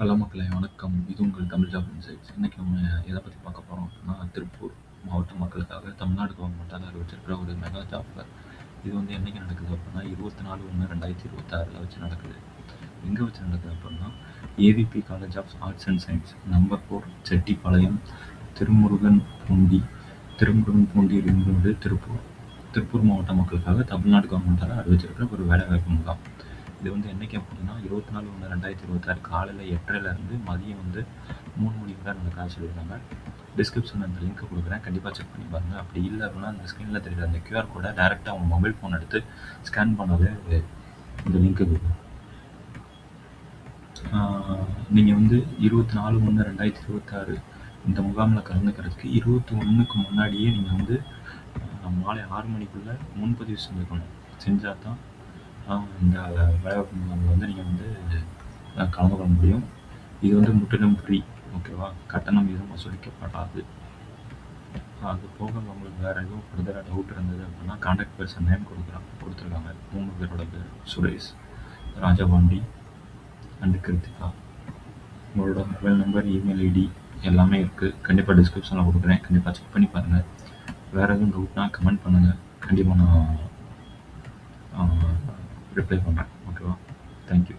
Hello மக்களே வணக்கம். இது உங்கள் தமிழ் ஜாப் இன்சைட்ஸ். இன்றைக்கி நம்ம எதை பற்றி பார்க்க போகிறோம் அப்படின்னா திருப்பூர் மாவட்ட மக்களுக்காக தமிழ்நாடு கவர்மெண்ட்டால் அறிவிச்சிருக்கிற ஒரு மெகா ஜாப் ஃபேர் இது வந்து என்னைக்கு நடக்குது அப்படின்னா இருபத்தி நாலு ஒன்று ரெண்டாயிரத்தி இருபத்தாறில் வச்சு நடக்குது. எங்கே வச்சு நடக்குது அப்படின்னா AVP college of arts and science number four Chettipalayam Thirumurugan Poondi Thirumurugan Poondi என்பது திருப்பூர். திருப்பூர் மாவட்ட மக்களுக்காக தமிழ்நாடு கவர்மெண்ட்டால் அறிவிச்சிருக்கிற ஒரு வேலைவாய்ப்பு முகாம். இது வந்து என்னைக்கு அப்படின்னா இருபத்தி நாலு ஒன்று ரெண்டாயிரத்தி இருபத்தாறு காலையில் எட்டரைலேருந்து மதியம் வந்து மூணு மணி வரை நடக்காது சொல்லியிருக்காங்க. டிஸ்கிரிப்ஷனில் அந்த லிங்க் கொடுக்குறேன். கண்டிப்பாக செக் பண்ணி பாருங்கள் அப்படி இல்லை அப்படின்னா அந்த ஸ்க்ரீனில் தெரியுற அந்த கியூஆர் கோடை டேரெக்டாக அவங்க மொபைல் ஃபோன் எடுத்து ஸ்கேன் பண்ணாலே இந்த லிங்க்கு கொடுக்கும். நீங்கள் வந்து இருபத்தி நாலு ஒன்று ரெண்டாயிரத்தி இருபத்தாறு இந்த முகாமில் கலந்துக்கிறதுக்கு இருபத்தி ஒன்றுக்கு முன்னாடியே நீங்கள் வந்து மாலை ஆறு மணிக்குள்ளே முன்பதிவு செஞ்சுக்கணும் செஞ்சால் தான் இந்த வேலைவாய்ப்பு முகாமில் வந்து நீங்கள் வந்து கலந்து கொள்ள முடியும். இது வந்து முற்றிலும் ஃப்ரீ ஓகேவா கட்டணம் எதுவும் வசூலிக்கப்படாது. அது போக உங்களுக்கு வேறு எதுவும் ஃபர்தராக டவுட் இருந்தது அப்படின்னா காண்டாக்ட் பர்சன் நேம் கொடுக்குறாங்க கொடுத்துருக்காங்க. மூணு பேரோட பேர் சுரேஷ் ராஜபாண்டி அண்டு கிருத்திகா. உங்களோட மொபைல் நம்பர் இமெயில் ஐடி எல்லாமே இருக்குது கண்டிப்பாக டிஸ்கிரிப்ஷனில் கொடுக்குறேன். கண்டிப்பாக செக் பண்ணி பாருங்கள் வேறு எதுவும் டவுட்னா கமெண்ட் பண்ணுங்கள் கண்டிப்பாக நான் ரிப்ளை பண்ணுறேன் ஓகேவா தேங்க்யூ